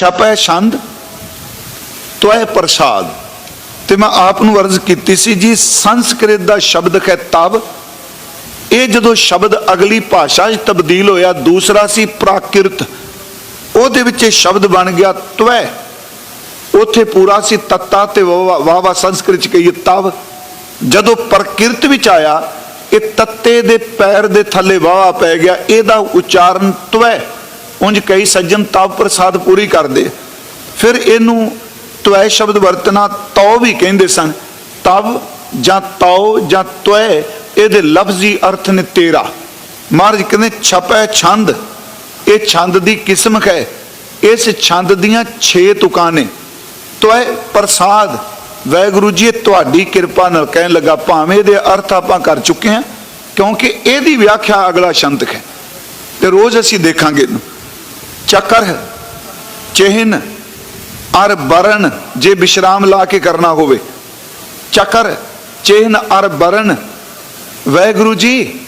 ਛਪੈ ਛੰਦ ਤੋਏ ਪ੍ਰਸਾਦ। ਤੇ ਮੈਂ ਆਪ ਨੂੰ ਅਰਜ਼ ਕੀਤੀ ਸੀ, ਜੀ ਸੰਸਕ੍ਰਿਤ ਦਾ ਸ਼ਬਦ ਹੈ ਤਵ। ਇਹ ਜਦੋਂ ਸ਼ਬਦ ਅਗਲੀ ਭਾਸ਼ਾ 'ਚ ਤਬਦੀਲ ਹੋਇਆ, ਦੂਸਰਾ ਸੀ ਪ੍ਰਾਕਿਰਤ। ਉਹਦੇ ਵਿੱਚ ਇਹ ਸ਼ਬਦ ਬਣ ਗਿਆ ਤਵੈ। ਉੱਥੇ ਪੂਰਾ ਸੀ ਤੱਤਾ ਤੇ ਵਾਵਾ ਸੰਸਕ੍ਰਿਤ ਚ ਕਹੀਏ ਤਵ। ਜਦੋਂ ਪ੍ਰਕਿਰਤ ਵਿੱਚ ਆਇਆ, ਇਹ ਤੱਤੇ ਦੇ ਪੈਰ ਦੇ ਥੱਲੇ ਵਾਵਾ ਪੈ ਗਿਆ, ਇਹਦਾ ਉਚਾਰਨ ਤਵੈ। ਉਂਝ ਕਈ ਸੱਜਣ ਤਵ ਪ੍ਰਸਾਦ ਪੂਰੀ ਕਰਦੇ। ਫਿਰ ਇਹਨੂੰ ਤਵੈ ਸ਼ਬਦ ਵਰਤਣਾ ਤਉ ਵੀ ਕਹਿੰਦੇ ਸਨ। ਤਬ ਜਾਂ ਤਉ ਜਾਂ ਤਵੈ, ਇਹਦੇ ਲਫ਼ਜ਼ੀ ਅਰਥ ਨੇ ਤੇਰਾ। ਮਹਾਰਾਜ ਕਹਿੰਦੇ, ਛਪੈ ਛੰਦ, ਇਹ ਛੰਦ ਦੀ ਕਿਸਮ ਹੈ। ਇਸ ਛੰਦ ਦੀਆਂ 6 ਤੁਕਾਂ ਨੇ। ਤੋਏ ਪ੍ਰਸਾਦ, ਵੈਗੁਰੂ ਜੀ ਤੁਹਾਡੀ ਕਿਰਪਾ ਨਾਲ ਕਹਿਣ ਲੱਗਾ, ਭਾਵੇਂ ਇਹਦੇ ਅਰਥ ਆਪਾਂ ਕਰ ਚੁੱਕੇ ਹਾਂ, ਕਿਉਂਕਿ ਇਹਦੀ ਵਿਆਖਿਆ ਅਗਲਾ ਸ਼ੰਤਕ ਹੈ। ਤੇ ਰੋਜ਼ ਅਸੀਂ ਦੇਖਾਂਗੇ ਇਹਨੂੰ ਚੱਕਰ ਚਿਹਨ, ਅਰ ਬਰਨ ਜੇ ਵਿਸ਼ਰਾਮ ਲਾ ਕੇ ਕਰਨਾ ਹੋਵੇ। ਚੱਕਰ ਚਿਹਨ, ਅਰ ਬਰਨ। ਵੈਗੁਰੂ ਜੀ,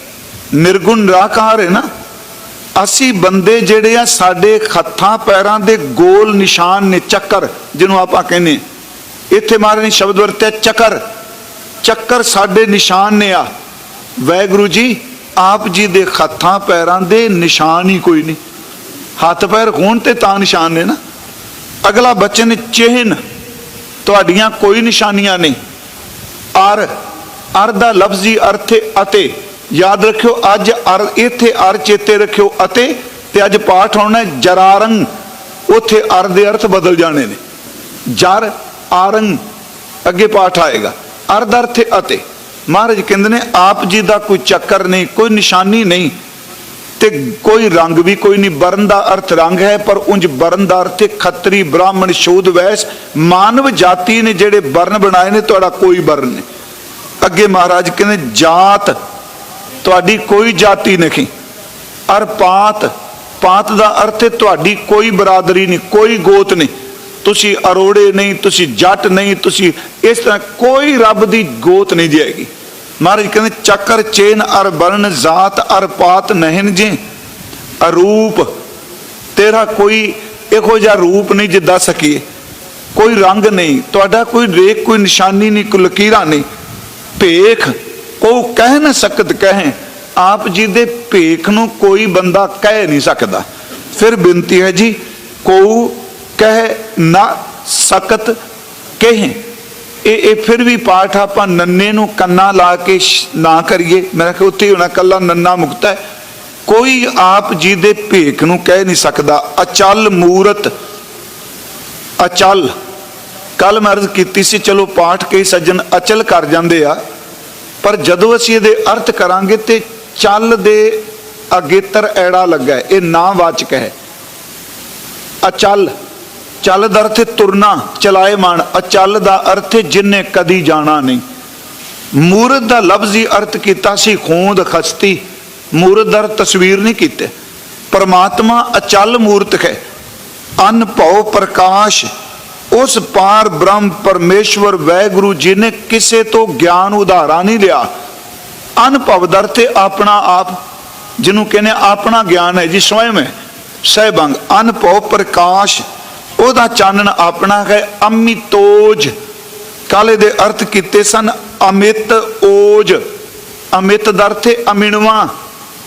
ਨਿਰਗੁਣ ਨਿਰਾਕਾਰ ਹੈ ਨਾ। ਅਸੀਂ ਬੰਦੇ ਜਿਹੜੇ ਆ, ਸਾਡੇ ਹੱਥਾਂ, ਪੈਰਾਂ ਦੇ ਗੋਲ ਨਿਸ਼ਾਨ ਨੇ ਚੱਕਰ, ਜਿਹਨੂੰ ਆਪਾਂ ਕਹਿੰਦੇ ਇੱਥੇ ਮਹਾਰਾਜ ਨੇ ਸ਼ਬਦ ਵਰਤਿਆ, ਚੱਕਰ। ਚੱਕਰ ਸਾਡੇ ਨਿਸ਼ਾਨ ਨੇ ਆ। ਵੈਗੁਰੂ ਜੀ, ਆਪ ਜੀ ਦੇ ਹੱਥਾਂ, ਪੈਰਾਂ ਦੇ ਨਿਸ਼ਾਨ ਹੀ ਕੋਈ ਨਹੀਂ। ਹੱਥ ਪੈਰ ਹੋਣ ਤੇ ਤਾਂ ਨਿਸ਼ਾਨ ਨੇ ਨਾ। ਅਗਲਾ ਬਚਨ, ਚਿਹਨ, ਤੁਹਾਡੀਆਂ ਕੋਈ ਨਿਸ਼ਾਨੀਆਂ ਨਹੀਂ। ਅਰ ਅਰ ਦਾ ਲਫ਼ਜ਼ੀ ਅਰਥ ਅਤੇ। ਯਾਦ ਰੱਖਿਓ, ਅੱਜ ਅਰ, ਇੱਥੇ ਅਰ ਚੇਤੇ ਰੱਖਿਓ ਅਤੇ। ਤੇ ਅੱਜ ਪਾਠ ਹੋਣਾ ਹੈ ਜਰਾਰੰਗ। ਉੱਥੇ ਅਰ ਦੇ ਅਰਥ ਬਦਲ ਜਾਣੇ ਨੇ। ਜਰ, ਆਰੰਗ, ਅੱਗੇ ਪਾਠ ਆਏਗਾ। ਅਰ ਦਾ ਅਰਥ ਅਤੇ। ਮਹਾਰਾਜ ਕਹਿੰਦੇ ਨੇ, ਆਪ ਜੀ ਦਾ ਕੋਈ ਚੱਕਰ ਨਹੀਂ, ਕੋਈ ਨਿਸ਼ਾਨੀ ਨਹੀਂ। ਤੇ ਕੋਈ ਰੰਗ ਵੀ ਕੋਈ ਨਹੀਂ। ਬਰਨ ਦਾ ਅਰਥ ਰੰਗ ਹੈ, ਪਰ ਉਂਝ ਬਰਨ ਦਾ ਅਰਥ ਹੈ ਖੱਤਰੀ ਬ੍ਰਾਹਮਣ ਸ਼ੂਦ ਵੈਸ। ਮਾਨਵ ਜਾਤੀ ਨੇ ਜਿਹੜੇ ਬਰਨ ਬਣਾਏ ਨੇ, ਤੁਹਾਡਾ ਕੋਈ ਬਰਨ ਨਹੀਂ। ਅੱਗੇ ਮਹਾਰਾਜ ਕਹਿੰਦੇ, ਜਾਤ ਤੁਹਾਡੀ ਕੋਈ ਜਾਤੀ ਨਹੀਂ, ਅਰ ਪਾਤ ਪਾਤ ਦਾ ਅਰਥ ਹੈ ਤੁਹਾਡੀ ਕੋਈ ਬਰਾਦਰੀ ਨਹੀਂ, ਕੋਈ ਗੋਤ ਨਹੀਂ। ਤੁਸੀਂ ਅਰੋੜੇ ਨਹੀਂ, ਤੁਸੀਂ ਜੱਟ ਨਹੀਂ, ਤੁਸੀਂ ਇਸ ਤਰ੍ਹਾਂ ਕੋਈ ਰੱਬ ਦੀ ਗੋਤ ਨਹੀਂ ਜਾਏਗੀ ਮਹਾਰਾਜ ਕਹਿੰਦੇ, ਚੱਕਰ ਚੇਨ ਅਰ ਬਰਨ ਜਾਤ ਅਰ ਪਾਤ ਨਹਿਨ ਜੇ। ਅਰੂਪ, ਤੇਰਾ ਕੋਈ ਇਹੋ ਜਿਹਾ ਰੂਪ ਨਹੀਂ ਜਿੱਦਾਂ ਸਕੀਏ। ਕੋਈ ਰੰਗ ਨਹੀਂ, ਤੁਹਾਡਾ ਕੋਈ ਰੇਖ, ਕੋਈ ਨਿਸ਼ਾਨੀ ਨਹੀਂ, ਕੋਈ ਲਕੀਰਾ ਨਹੀਂ। ਭੇਖ ਕੋ ਕਹਿ ਨਾ ਸਕਤ ਕਹੇ। ਆਪ ਜੀ ਦੇ ਭੇਖ ਨੂੰ ਕੋਈ ਬੰਦਾ ਕਹਿ ਨਹੀਂ ਸਕਦਾ। ਫਿਰ ਬੇਨਤੀ ਹੈ ਜੀ ਕੋ ਕਹਿ ਨਾ ਸਕਤ ਕਹੇ। ਇਹ ਇਹ ਫਿਰ ਵੀ ਪਾਠ ਆਪਾਂ ਨੰਨੇ ਨੂੰ ਕੰਨਾ ਲਾ ਕੇ ਸ਼- ਨਾ ਕਰੀਏ। ਮੇਰਾ ਕਿ ਉੱਥੇ ਹੀ ਹੋਣਾ ਕੱਲਾ ਨੰਨਾ ਮੁਕਤ ਹੈ। ਕੋਈ ਆਪ ਜੀ ਦੇ ਭੇਖ ਨੂੰ ਕਹਿ ਨਹੀਂ ਸਕਦਾ। ਅਚਲ ਮੂਰਤ, ਅਚਲ। ਕੱਲ ਮਰਜ਼ ਕੀਤੀ ਸੀ, ਚਲੋ ਪਾਠ ਕਈ ਸੱਜਣ ਅਚਲ ਕਰ ਜਾਂਦੇ ਆ। ਪਰ ਜਦੋਂ ਅਸੀਂ ਇਹਦੇ ਅਰਥ ਕਰਾਂਗੇ ਤੇ ਚੱਲ ਦੇ ਅਗੇਤਰ ਐੜਾ ਲੱਗਾ ਇਹ ਇਹ ਨਾਵਾਚਕ ਹੈ। ਅਚਲ। ਚੱਲ ਦਾ ਅਰਥ ਹੈ ਤੁਰਨਾ ਚਲਾਏਮਾਨ ਅਚਲ ਦਾ ਅਰਥ ਹੈ ਕਦੀ ਜਾਣਾ ਨਹੀਂ। ਮੂਰਤ ਦਾ ਲਫ਼ਜ਼ ਹੀ ਅਰਥ ਕੀਤਾ ਸੀ ਖੂੰਦ ਖਸਤੀ। ਮੂਰਤ ਦਾ ਤਸਵੀਰ ਨਹੀਂ ਕੀਤੇ। ਪਰਮਾਤਮਾ ਅਚਲ ਮੂਰਤ ਹੈ। ਅਨਭਉ ਪ੍ਰਕਾਸ਼। ਉਸ ਪਾਰ ਬ੍ਰਹਮ ਪਰਮੇਸ਼ਵਰ ਵੈਗੁਰੂ ਜੀ ਨੇ ਕਿਸੇ ਤੋਂ ਗਿਆਨ ਉਧਾਰਾ ਨਹੀਂ ਲਿਆ। ਅਨਭਵ ਦਾ ਅਰਥ ਆਪਣਾ ਆਪ, ਜਿਹਨੂੰ ਕਹਿੰਦੇ ਆਪਣਾ ਗਿਆਨ ਹੈ ਜੀ ਸਵੈਮ ਹੈ। ਸਹਿਬੰਗ ਅਨਭਉ ਪ੍ਰਕਾਸ਼। ਉਹਦਾ ਚਾਨਣ ਆਪਣਾ ਹੈ ਅਮਿਤੋਜ ਕਾਲੇ ਦੇ ਅਰਥ ਕੀਤੇ ਸਨ, ਅਮਿਤ ਓਜ। ਅਮਿਤ ਦਾ ਅਰਥ ਹੈ ਅਮਿਣਵਾ।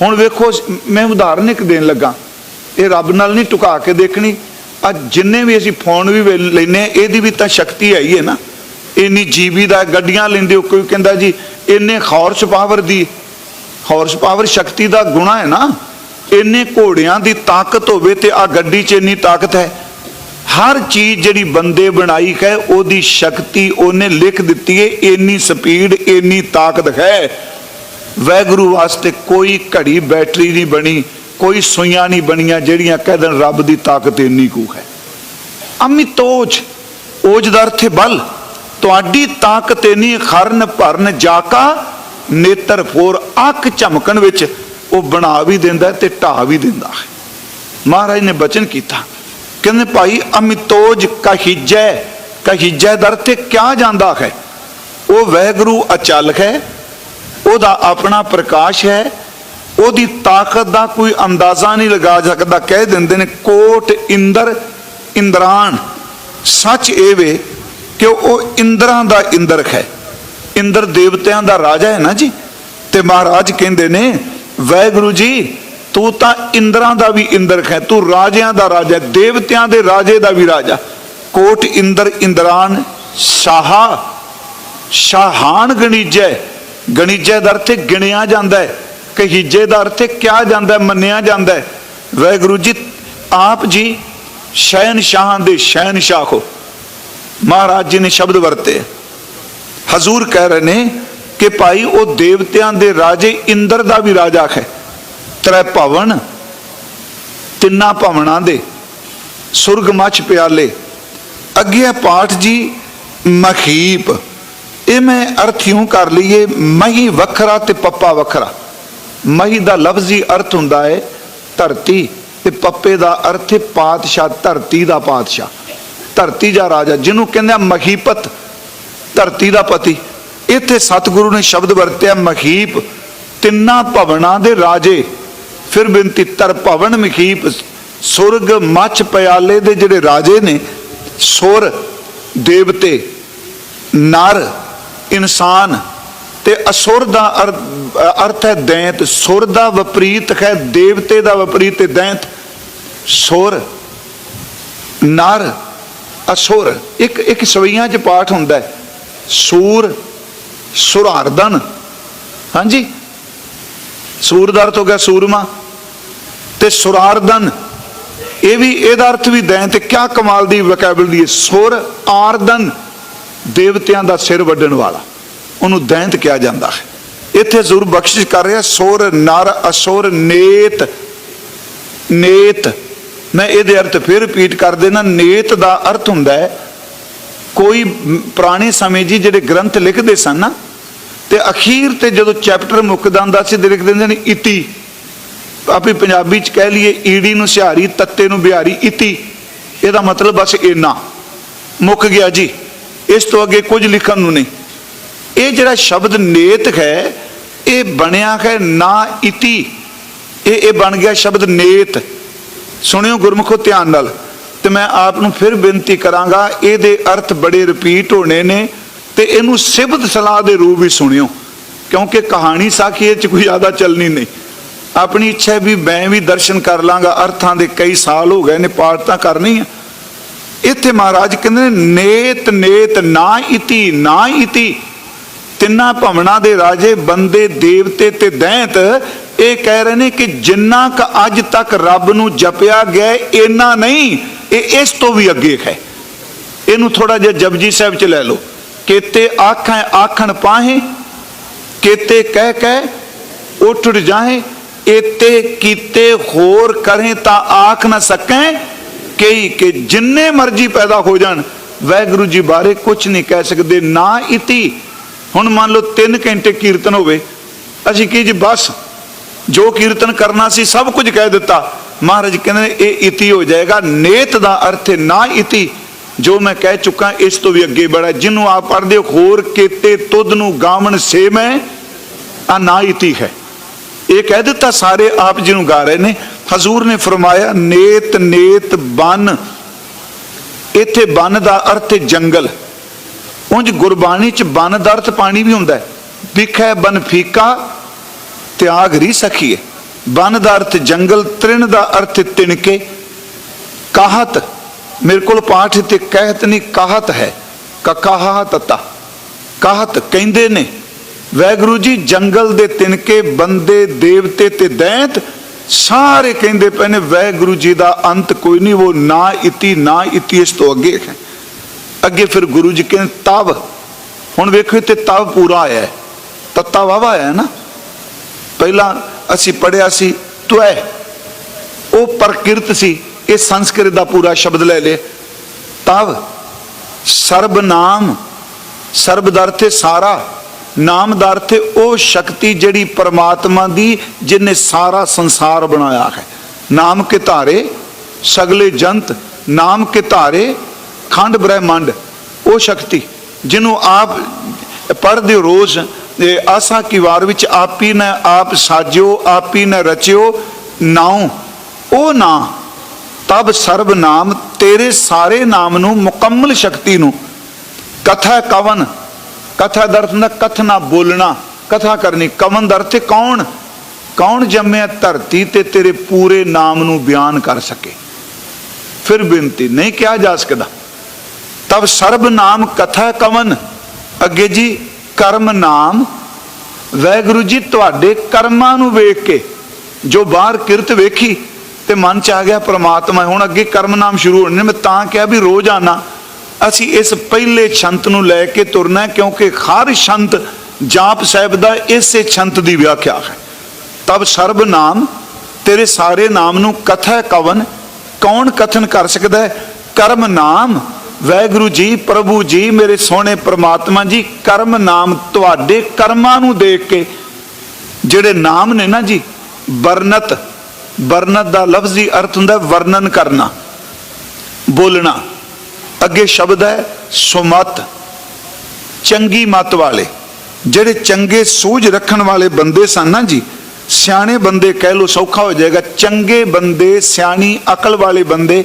ਹੁਣ ਵੇਖੋ, ਮੈਂ ਉਦਾਹਰਨ ਇੱਕ ਦੇਣ ਲੱਗਾ। ਇਹ ਰੱਬ ਨਾਲ ਨਹੀਂ ਟੁਕਾ ਕੇ ਦੇਖਣੀ। ਅੱਜ ਜਿੰਨੇ ਵੀ ਅਸੀਂ ਫੋਨ ਵੀ ਵੇ- ਲੈਨੇ ਇਹਦੀ ਵੀ ਤਾਂ ਸ਼ਕਤੀ ਆਈ ਹੈ ਨਾ। ਇੰਨੀ ਜੀਬੀ ਦਾ ਗੱਡੀਆਂ ਲੈਂਦੇ ਹੋ, ਕੋਈ ਕਹਿੰਦਾ ਜੀ, ਇੰਨੇ ਹਾਰਸ ਪਾਵਰ ਦੀ। ਹਾਰਸ ਪਾਵਰ ਸ਼ਕਤੀ ਦਾ ਗੁਣਾ ਹੈ ਨਾ। ਇੰਨੇ ਘੋੜਿਆਂ ਦੀ ਤਾਕਤ ਹੋਵੇ ਤੇ ਆ ਗੱਡੀ 'ਚ ਇੰਨੀ ਤਾਕਤ ਹੈ। ਹਰ ਚੀਜ਼ ਜਿਹੜੀ ਬੰਦੇ ਬਣਾਈ ਹੈ, ਉਹਦੀ ਸ਼ਕਤੀ ਉਹਨੇ ਲਿਖ ਦਿੱਤੀ ਹੈ, ਇੰਨੀ ਸਪੀਡ, ਇੰਨੀ ਤਾਕਤ ਹੈ। ਵੈਗੁਰੂ ਵਾਸਤੇ ਕੋਈ ਘੜੀ ਬੈਟਰੀ ਨਹੀਂ ਬਣੀ, ਕੋਈ ਸੂਈਆਂ ਨਹੀਂ ਬਣੀਆਂ, ਜਿਹੜੀਆਂ ਕਹਿ ਦੇਣ ਰੱਬ ਦੀ ਤਾਕਤ ਇੰਨੀ ਕੁ ਹੈ। ਅਮਿਤੋਜ ਓਜ ਦਾ ਅਰਥ ਬਲ। ਤੁਹਾਡੀ ਤਾਕਤ ਇੰਨੀ ਖਰਨ ਭਰਨ ਜਾਕਾ, ਨੇਤਰ ਫੋਰ ਅੱਖ ਝਮਕਣ ਵਿੱਚ ਉਹ ਬਣਾ ਵੀ ਦਿੰਦਾ ਹੈ ਤੇ ਢਾ ਵੀ ਦਿੰਦਾ ਹੈ। ਮਹਾਰਾਜ ਨੇ ਬਚਨ ਕੀਤਾ। ਕਹਿੰਦੇ ਭਾਈ ਅਮਿਤੋਜ ਕਹੀਜੈ ਕਹੀਜੈ ਦਰ ਤੇ ਕਿਆ ਜਾਂਦਾ ਹੈ? ਉਹ ਵਹਿਗੁਰੂ ਅਚਲ ਹੈ, ਉਹਦਾ ਆਪਣਾ ਪ੍ਰਕਾਸ਼ ਹੈ, ਉਹਦੀ ਤਾਕਤ ਦਾ ਕੋਈ ਅੰਦਾਜ਼ਾ ਨਹੀਂ ਲਗਾ ਸਕਦਾ। ਕਹਿ ਦਿੰਦੇ ਨੇ, ਕੋਟ ਇੰਦਰ, ਇੰਦਰਾਨ। ਸੱਚ ਇਹ ਵੇ ਕਿ ਉਹ ਇੰਦਰਾਂ ਦਾ ਇੰਦਰਕ ਹੈ। ਇੰਦਰ ਦੇਵਤਿਆਂ ਦਾ ਰਾਜਾ ਹੈ ਨਾ ਜੀ? ਤੇ ਮਹਾਰਾਜ ਕਹਿੰਦੇ ਨੇ ਵਾਹਿਗੁਰੂ ਜੀ ਤੂੰ ਤਾਂ ਇੰਦਰਾਂ ਦਾ ਵੀ ਇੰਦਰਕ ਹੈ ਤੂੰ ਰਾਜਿਆਂ ਦਾ ਰਾਜਾ, ਦੇਵਤਿਆਂ ਦੇ ਰਾਜੇ ਦਾ ਵੀ ਰਾਜਾ। ਕੋਟ ਇੰਦਰ ਇੰਦਰਾਨ, ਸ਼ਾਹਾ, ਸ਼ਾਹਾਨ ਗਣੀਜੈ। ਗਣੀਜੈ ਦਾ ਅਰਥ ਗਿਣਿਆ ਜਾਂਦਾ ਹੈ, ਕਹੀਜੇ ਦਾ ਅਰਥ ਕਿਹਾ ਜਾਂਦਾ ਹੈ, ਮੰਨਿਆ ਜਾਂਦਾ ਹੈ। ਵਾਹਿਗੁਰੂ ਜੀ, ਆਪ ਜੀ ਸ਼ਹਿਨਸ਼ਾਹਾਂ ਦੇ ਸ਼ਹਿਨਸ਼ਾਹ ਹੋ। ਮਹਾਰਾਜ ਜੀ ਨੇ ਸ਼ਬਦ ਵਰਤੇ। ਹਜ਼ੂਰ ਕਹਿ ਰਹੇ ਨੇ ਕਿ ਭਾਈ, ਉਹ ਦੇਵਤਿਆਂ ਦੇ ਰਾਜੇ ਇੰਦਰ ਦਾ ਵੀ ਰਾਜਾ ਹੈ ਤ੍ਰੈ ਭਵਨ, ਤਿੰਨਾਂ ਭਵਨਾਂ ਦੇ ਸੁਰਗ ਮੱਛ ਪਿਆਲੇ। ਅੱਗੇ ਪਾਠ ਜੀ, ਮਖੀਪ। ਇਹ ਮੈਂ ਅਰਥ ਇਉਂ ਕਰ ਲਈਏ, ਮਹੀ ਵੱਖਰਾ ਤੇ ਪੱਪਾ ਵੱਖਰਾ। ਮਹੀ ਦਾ ਲਫ਼ਜ਼ੀ ਅਰਥ ਹੁੰਦਾ ਹੈ ਧਰਤੀ ਤੇ ਪੱਪੇ ਦਾ ਅਰਥ ਹੈ ਪਾਤਸ਼ਾਹ, ਧਰਤੀ ਦਾ ਪਾਤਸ਼ਾਹ। ਧਰਤੀ ਦਾ ਰਾਜਾ, ਜਿਹਨੂੰ ਕਹਿੰਦੇ ਆ ਮਖੀਪਤ, ਧਰਤੀ ਦਾ ਪਤੀ। ਇੱਥੇ ਸਤਿਗੁਰੂ ਨੇ ਸ਼ਬਦ ਵਰਤਿਆ ਮਖੀਪ। ਤਿੰਨਾਂ ਭਵਨਾਂ ਦੇ ਰਾਜੇ ਫਿਰ ਬੇਨਤੀ, ਤਰ ਭਵਨ ਮਖੀਪ, ਸੁਰਗ ਮੱਛ ਪਿਆਲੇ ਦੇ ਜਿਹੜੇ ਰਾਜੇ ਨੇ, ਸੁਰ, ਦੇਵਤੇ, ਨਰ, ਇਨਸਾਨ ਤੇ ਅਸੁਰ ਦਾ ਅਰ- ਅਰਥ ਹੈ ਦੈਂਤ, ਸੁਰ ਦਾ ਵਿਪਰੀਤ ਹੈ ਦੇਵਤੇ ਦਾ ਵਿਪਰੀਤ ਹੈ ਦੈਂਤ, ਸੁਰ, ਨਰ, ਅਸੁਰ, ਇੱਕ ਇੱਕ ਸਵਈਆਂ ਚ ਪਾਠ ਹੁੰਦਾ ਹੈ, ਸੂਰ ਸੁਰਾਰਦਨ ਹਾਂਜੀ? ਸੂਰ ਦਾ ਅਰਥ ਹੋ ਗਿਆ ਸੂਰਮਾ। ਤੇ ਸੁਰਾਰਦਨ ਇਹ ਵੀ, ਇਹਦਾ ਅਰਥ ਵੀ ਦੈਂ ਤੇ ਕਿਆ ਕਮਾਲ ਦੀ ਵੋਕੈਬਲਰੀ ਹੈ। ਸੁਰ ਆਰਦਨ ਦੇਵਤਿਆਂ ਦਾ ਸਿਰ ਵੱਢਣ ਵਾਲਾ। ਉਹਨੂੰ ਦੈਂਤ ਕਿਹਾ ਜਾਂਦਾ ਹੈ। ਇੱਥੇ ਜ਼ਰੂਰ ਬਖਸ਼ਿਸ਼ ਕਰ ਰਿਹਾ, ਸੁਰ, ਨਰ, ਅਸੁਰ, ਨੇਤ ਨੇਤ। ਮੈਂ ਇਹਦੇ ਅਰਥ ਫਿਰ ਰਿਪੀਟ ਕਰ ਦੇਣਾ। ਨੇਤ ਦਾ ਅਰਥ ਹੁੰਦਾ ਹੈ, ਕੋਈ ਪੁਰਾਣੇ ਸਮੇਂ ਜੀ ਜਿਹੜੇ ਗ੍ਰੰਥ ਲਿਖਦੇ ਸਨ ਨਾ, ਤੇ ਅਖੀਰ ਤੇ ਜਦੋਂ ਚੈਪਟਰ ਮੁੱਕਦਾ ਹੁੰਦਾ ਸੀ, ਤੇ ਲਿਖ ਦਿੰਦੇ ਨੇ ਇਤੀ। ਆਪੇ ਪੰਜਾਬੀ ਚ ਕਹਿ ਲਈਏ, ਈੜੀ ਨੂੰ ਸਿਹਾਰੀ, ਤੱਤੇ ਨੂੰ ਬਿਹਾਰੀ, ਇਤੀ। ਇਹਦਾ ਮਤਲਬ ਬਸ ਇੰਨਾ। ਮੁੱਕ ਗਿਆ ਜੀ। ਇਸ ਤੋਂ ਅੱਗੇ ਕੁਝ ਲਿਖਣ ਨੂੰ ਨਹੀਂ। ਇਹ ਜਿਹੜਾ ਸ਼ਬਦ ਨੇਤ ਹੈ, ਇਹ ਬਣਿਆ ਹੈ ਨਾ ਇਤੀ। ਇਹ ਇਹ ਬਣ ਗਿਆ ਸ਼ਬਦ ਨੇਤ। ਸੁਣਿਓ ਗੁਰਮੁਖੋ ਧਿਆਨ ਨਾਲ। ਤੇ ਮੈਂ ਆਪ ਨੂੰ ਫਿਰ ਬੇਨਤੀ ਕਰਾਂਗਾ, ਇਹਦੇ ਅਰਥ ਬੜੇ ਰਿਪੀਟ ਹੋਣੇ ਨੇ ਤੇ ਇਹਨੂੰ ਸਿਬਤ ਸਲਾਹ ਦੇ ਰੂਪ ਵਿੱਚ ਸੁਣਿਓ। ਕਿਉਂਕਿ ਕਹਾਣੀ ਸਾਖੀ ਇਹ ਚ ਕੋਈ ਜ਼ਿਆਦਾ ਚੱਲਣੀ ਨਹੀਂ। ਆਪਣੀ ਇੱਛਾ ਵੀ ਮੈਂ ਵੀ ਦਰਸ਼ਨ ਕਰ ਲਾਂਗਾ, ਅਰਥਾਂ ਦੇ ਕਈ ਸਾਲ ਹੋ ਗਏ ਨੇ, ਪਾਠ ਤਾਂ ਕਰਨੀ ਆ। ਇੱਥੇ ਮਹਾਰਾਜ ਕਹਿੰਦੇ ਨੇਤ ਨੇਤ, ਨਾ ਇਤੀ ਨਾ ਇਤੀ। ਤਿੰਨਾਂ ਭਵਨਾਂ ਦੇ ਰਾਜੇ, ਬੰਦੇ, ਦੇਵਤੇ ਤੇ ਦੈਂਤ ਇਹ ਕਹਿ ਰਹੇ ਨੇ ਕਿ ਜਿੰਨਾ ਕ ਅੱਜ ਤੱਕ ਰੱਬ ਨੂੰ ਜਪਿਆ ਗਿਆ ਇੰਨਾ ਨਹੀਂ, ਇਹ ਇਸ ਤੋਂ ਵੀ ਅੱਗੇ ਹੈ। ਇਹਨੂੰ ਥੋੜਾ ਜਿਹਾ ਜਪਜੀ ਸਾਹਿਬ ਚ ਲੈ ਲਓ। ਕੇਤੇ ਆਖਾਂ, ਆਖਣ ਪਾਹੇ, ਕੇਤੇ ਕਹਿ ਕਹਿ ਉੱਠ ਜਾਹੇ ਇਤੇ ਕੀਤੇ ਹੋਰ ਕਰੇ ਤਾਂ ਆਖ ਨਾ ਸਕੈ ਕਈ ਕਿ ਜਿੰਨੇ ਮਰਜ਼ੀ ਪੈਦਾ ਹੋ ਜਾਣ। ਵਾਹਿਗੁਰੂ ਜੀ ਬਾਰੇ ਕੁਝ ਨਹੀਂ ਕਹਿ ਸਕਦੇ, ਨਾ ਇਤੀ। ਹੁਣ ਮੰਨ ਲਓ 3 ਘੰਟੇ ਕੀਰਤਨ ਹੋਵੇ, ਅਸੀਂ ਕੀ ਜੀ ਬਸ ਜੋ ਕੀਰਤਨ ਕਰਨਾ ਸੀ ਸਭ ਕੁਝ ਕਹਿ ਦਿੱਤਾ। ਮਹਾਰਾਜ ਕਹਿੰਦੇ ਇਹ ਇਤੀ ਹੋ ਜਾਏਗਾ, ਨੇਤ ਦਾ ਅਰਥ ਹੈ ਨਾ ਇਤੀ। ਜੋ ਮੈਂ ਕਹਿ ਚੁੱਕਾ, ਇਸ ਤੋਂ ਵੀ ਅੱਗੇ ਬੜਾ ਜਿਹਨੂੰ ਆਪ ਪੜ੍ਹਦੇ ਹੋਰ ਕੇਤੇ ਤੁਧ ਨੂੰ ਗਾਵਣ ਸੇ ਮੈਂ ਆ ਨਾ ਇਤੀ ਹੈ। ਇਹ ਕਹਿ ਦਿੱਤਾ, ਸਾਰੇ ਆਪ ਜੀ ਨੂੰ ਗਾ ਰਹੇ ਨੇ। ਹਜ਼ੂਰ ਨੇ ਫਰਮਾਇਆ, ਨੇਤ ਨੇਤ ਬਨ। ਇੱਥੇ ਬਨ ਦਾ ਅਰਥ ਹੈ ਜੰਗਲ। ਉਂਝ ਗੁਰਬਾਣੀ ਚ ਬਨ ਦਾ ਅਰਥ ਪਾਣੀ ਵੀ ਹੁੰਦਾ ਹੈ। ਵਿਖੈ ਬਨ ਫੀਕਾ, ਤਿਆਗ ਰੀ ਸਖੀਏ ਬਨ ਦਾ ਅਰਥ ਜੰਗਲ, ਤ੍ਰਿਣ ਦਾ ਅਰਥ ਤਿਣਕੇ। ਕਾਹਤ, ਮੇਰੇ ਕੋਲ ਪਾਠ ਤੇ ਕਹਿਤ ਨਹੀਂ ਕਾਹਤ ਹੈ। ਕਕਾਹਾ ਤਤਾ। ਕਾਹਤ ਕਹਿੰਦੇ ਨੇ ਵੈਗੁਰੂ ਜੀ, ਜੰਗਲ ਦੇ ਤਿਨਕੇ, ਬੰਦੇ, ਦੇਵਤੇ ਤੇ ਦੈਂਤ ਸਾਰੇ ਕਹਿੰਦੇ ਪਏ ਨੇ, ਵੈਗੁਰੂ ਜੀ ਦਾ ਅੰਤ ਕੋਈ ਨਹੀਂ, ਉਹ ਨਾ ਇਤੀ ਨਾ ਇਤੀ ਇਸ ਤੋਂ ਅੱਗੇ ਹੈ। ਅੱਗੇ ਫਿਰ ਗੁਰੂ ਜੀ ਕਹਿੰਦੇ, ਤਵ। ਹੁਣ ਵੇਖੋ ਤੇ ਤਵ ਪੂਰਾ ਆਇਆ ਤੱਤਾ ਵਾਵਾ ਆਇਆ ਹੈ ਨਾ? ਪਹਿਲਾਂ ਅਸੀਂ ਪੜਿਆ ਸੀ, ਤਵੈ। ਉਹ ਪ੍ਰਕਿਰਤ ਸੀ, ਇਹ ਸੰਸਕ੍ਰਿਤ ਦਾ ਪੂਰਾ ਸ਼ਬਦ ਲੈ ਲੇ ਤਵ। ਸਰਬ ਨਾਮ। ਸਰਬ ਦਾ ਅਰਥ ਸਾਰਾ। ਨਾਮ ਦਾ ਅਰਥ ਉਹ ਸ਼ਕਤੀ ਜਿਹੜੀ ਪਰਮਾਤਮਾ ਦੀ ਜਿਨੇ ਸਾਰਾ ਸੰਸਾਰ ਬਣਾਇਆ ਹੈ। ਨਾਮ ਕੇ ਧਾਰੇ, ਸਗਲੇ ਜੰਤ, ਨਾਮ ਕੇ ਧਾਰੇ, ਖੰਡ ਬ੍ਰਹਿਮੰਡ, ਉਹ ਸ਼ਕਤੀ, ਜਿਹਨੂੰ ਆਪ ਪੜ੍ਹਦੇ ਹੋ ਰੋਜ਼ ਆਸਾ ਕੀ ਵਾਰ ਵਿੱਚ ਆਪੀ ਨੇ ਆਪ ਸਾਜਿਓ, ਆਪੀ ਨੇ ਰਚਿਓ, ਨਾਉ, ਉਹ ਨਾ, ਤਬ ਸਰਬ ਨਾਮ ਤੇਰੇ ਸਾਰੇ ਨਾਮ ਨੂੰ ਮੁਕੰਮਲ ਸ਼ਕਤੀ ਨੂੰ। ਕਥਾ ਕਵਨ ਕਥਾ ਦਰਥ ਨਾ ਹੁੰਦਾ ਕਥਨਾ ਬੋਲਣਾ। ਕਥਾ ਕਰਨੀ, ਕਵਨ ਦਰਥ ਕੌਣ? ਕੌਣ ਜੰਮਿਆ ਧਰਤੀ ਤੇ ਤੇਰੇ ਪੂਰੇ ਨਾਮ ਨੂੰ ਬਿਆਨ ਕਰ ਸਕੇ? ਫਿਰ ਬੇਨਤੀ, ਨਹੀਂ ਕਿਹਾ ਜਾ ਸਕਦਾ। ਤਬ ਸਰਬ ਨਾਮ ਕਥਾ ਕਵਨ? ਅੱਗੇ ਜੀ, ਕਰਮ ਨਾਮ। ਵੈਗੁਰੂ ਜੀ, ਤੁਹਾਡੇ ਕਰਮਾਂ ਨੂੰ ਵੇਖ ਕੇ, ਜੋ ਬਾਹਰ ਕਿਰਤ ਵੇਖੀ, ਤੇ ਮਨ ਚ ਆ ਗਿਆ ਪ੍ਰਮਾਤਮਾ, ਹੁਣ ਅੱਗੇ ਕਰਮ ਨਾਮ ਸ਼ੁਰੂ ਹੋਣੇ ਨੇ, ਮੈਂ ਤਾਂ ਕਿਹਾ ਵੀ ਰੋਜ਼ ਆਣਾ ਅਸੀਂ ਇਸ ਪਹਿਲੇ ਛੰਤ ਨੂੰ ਲੈ ਕੇ ਤੁਰਨਾ ਕਿਉਂਕਿ ਹਰ ਛੰਤ ਜਾਪ ਸਾਹਿਬ ਦਾ ਇਸੇ ਛੰਤ ਦੀ ਵਿਆਖਿਆ ਹੈ। ਤਬ ਸਰਬ ਨਾਮ, ਤੇਰੇ ਸਾਰੇ ਨਾਮ ਨੂੰ ਕਥਾ ਕਵਨ, ਕੌਣ ਕਥਨ ਕਰ ਸਕਦਾ ਹੈ? ਕਰਮ ਨਾਮ ਵੈਗੁਰੂ ਜੀ, ਪ੍ਰਭੂ ਜੀ, ਮੇਰੇ ਸੋਹਣੇ ਪ੍ਰਮਾਤਮਾ ਜੀ, ਕਰਮ ਨਾਮ ਤੁਹਾਡੇ ਕਰਮਾਂ ਨੂੰ ਦੇਖ ਕੇ। ਜਿਹੜੇ ਨਾਮ ਨੇ ਨਾ ਜੀ, ਵਰਨਤ ਵਰਨਤ ਦਾ ਲਫ਼ਜ਼ੀ ਅਰਥ ਹੁੰਦਾ ਵਰਣਨ ਕਰਨਾ, ਬੋਲਣਾ। ਅੱਗੇ ਸ਼ਬਦ ਹੈ ਸੁਮਤ, ਚੰਗੀ ਮਤ ਵਾਲੇ। ਜਿਹੜੇ ਚੰਗੇ ਸੂਝ ਰੱਖਣ ਵਾਲੇ ਬੰਦੇ ਸਨ ਨਾ ਜੀ, ਸਿਆਣੇ ਬੰਦੇ ਕਹਿ ਲੋ ਸੌਖਾ ਹੋ ਜਾਏਗਾ, ਚੰਗੇ ਬੰਦੇ, ਸਿਆਣੀ ਅਕਲ ਵਾਲੇ ਬੰਦੇ।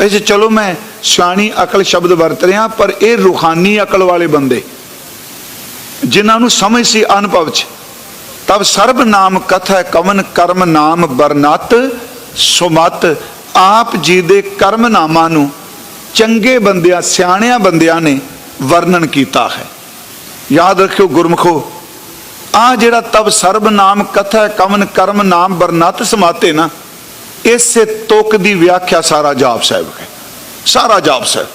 ਇਹ ਚਲੋ ਮੈਂ ਸਿਆਣੀ ਅਕਲ ਸ਼ਬਦ ਵਰਤ ਰਿਹਾ, ਪਰ ਇਹ ਰੂਹਾਨੀ ਅਕਲ ਵਾਲੇ ਬੰਦੇ। ਜਿਨ੍ਹਾਂ ਨੂੰ ਸਮਝ ਸੀ ਅਨੁਭਵ ਚ। ਤਬ ਸਰਬ ਨਾਮ ਕਥਾ ਕਵਨ ਕਰਮ ਨਾਮ ਬਰਨਤ, ਸੁਮਤ, ਆਪ ਜੀ ਦੇ ਕਰਮ ਨਾਮਾਂ ਨੂੰ ਚੰਗੇ ਬੰਦਿਆਂ, ਸਿਆਣਿਆਂ ਬੰਦਿਆਂ ਨੇ ਵਰਣਨ ਕੀਤਾ ਹੈ। ਯਾਦ ਰੱਖਿਓ ਗੁਰਮਖੋ, ਆ ਜਿਹੜਾ ਤਬ ਸਰਬ ਨਾਮ ਕਥਾ ਕਵਨ ਕਰਮ ਨਾਮ ਬਰਨਤ ਸਮਾਤੇ ਨਾ, ਇਸੇ ਤੁਕ ਦੀ ਵਿਆਖਿਆ ਸਾਰਾ ਜਾਪ ਸਾਹਿਬ ਹੈ। ਸਾਰਾ ਜਾਪ ਸਾਹਿਬ।